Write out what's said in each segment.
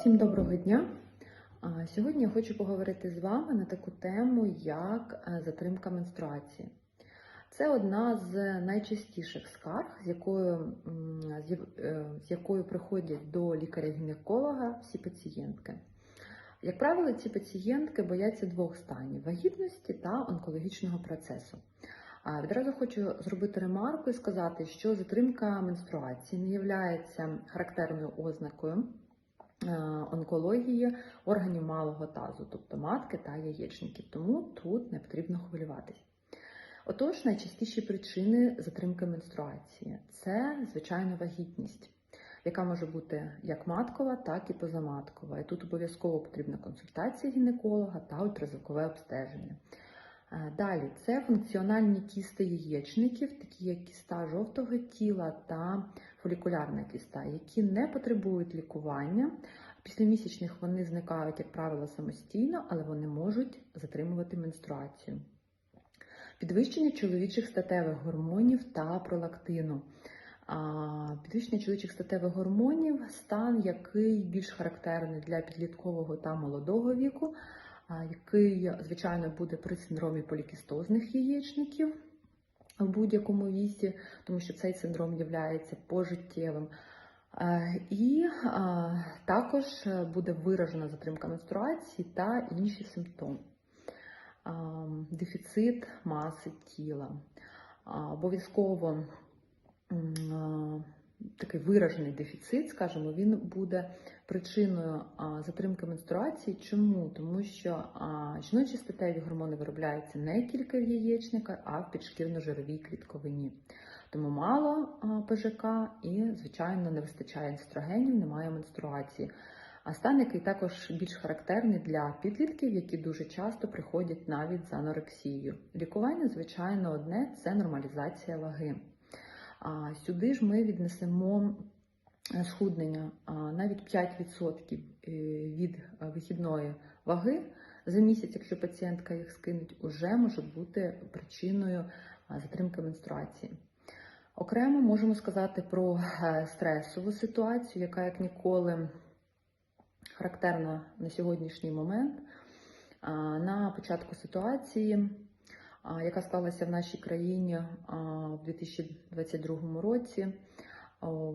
Всім доброго дня! Сьогодні я хочу поговорити з вами на таку тему, як е, затримка менструації. Це одна з найчастіших скарг, з якою, е, з якою приходять до лікаря-гінеколога всі пацієнтки. Як правило, ці пацієнтки бояться двох станів вагітності та онкологічного процесу. Відразу хочу зробити ремарку і сказати, що затримка менструації не є характерною ознакою онкології органів малого тазу, тобто матки та яєчників. Тому тут не потрібно хвилюватись. Отож, найчастіші причини затримки менструації це, звичайно, вагітність, яка може бути як маткова, так і позаматкова. І тут обов'язково потрібна консультація гінеколога та ультразвукове обстеження. Е, Далі це функціональні кісти яєчників, такі як кіста жовтого тіла та фолікулярна кіста, які не потребують лікування. Після місячних вони зникають, як правило, самостійно, але вони можуть затримувати менструацію. Підвищення чоловічих статевих гормонів та пролактину. Підвищення чоловічих статевих гормонів стан, який більш характерний для підліткового та молодого віку, який, звичайно, буде при синдромі полікістозних яєчників в будь-якому віці, тому що цей синдром є пожиттєвим. Е, І також буде виражена затримка менструації та інші симптоми. Дефіцит маси тіла. Обов'язково такий виражений дефіцит, скажімо, він буде причиною затримки менструації. Чому? Тому що жіночі статеві гормони виробляються не тільки в яєчниках, а в підшкірно-жировій клітковині. Тому мало ПЖК і, звичайно, не вистачає естрогенів, немає менструації. А стан, який також більш характерний для підлітків, які дуже часто приходять навіть з анорексією. Лікування, звичайно, одне це нормалізація ваги. Сюди ж ми віднесемо е, схуднення навіть 5% е, від е, вихідної ваги за місяць, якщо пацієнтка їх скинуть, уже може бути причиною затримки менструації. Окремо можемо сказати про стресову ситуацію, яка як ніколи характерна на сьогоднішній момент. На початку ситуації, яка склалася в нашій країні в 2022 році,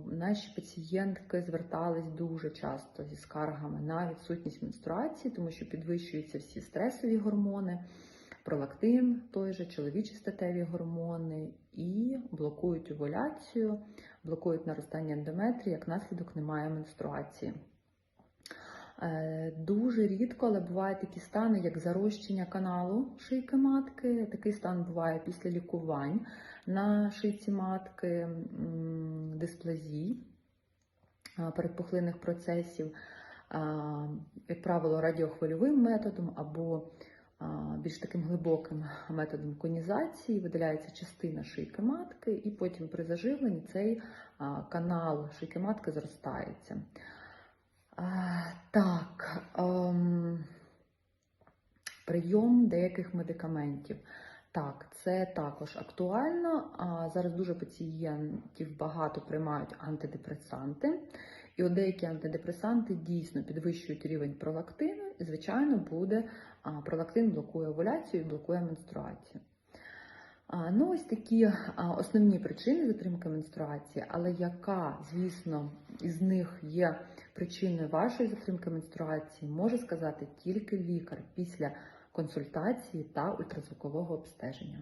наші пацієнтки звертались дуже часто зі скаргами на відсутність менструації, тому що підвищуються всі стресові гормони, пролактин, той же чоловічі статеві гормони, і блокують овуляцію, блокують наростання ендометрії, як наслідок немає менструації. Е, Дуже рідко, але бувають такі стани, як зарощення каналу шийки матки. Такий стан буває після лікувань на шийці матки, м, дисплазій, передпухлинних процесів, як правило, радіохвильовим методом або більш таким глибоким методом конізації видаляється частина шийки матки, і потім при заживленні цей канал шийки матки зростається. Так, ем, прийом деяких медикаментів. Так, це також актуально. Зараз дуже пацієнтів багато приймають антидепресанти, і от деякі антидепресанти дійсно підвищують рівень пролактину, і, звичайно, буде пролактин блокує овуляцію і блокує менструацію. Ну, ось такі основні причини затримки менструації, але яка, звісно, із них є причиною вашої затримки менструації, може сказати тільки лікар після консультації та ультразвукового обстеження.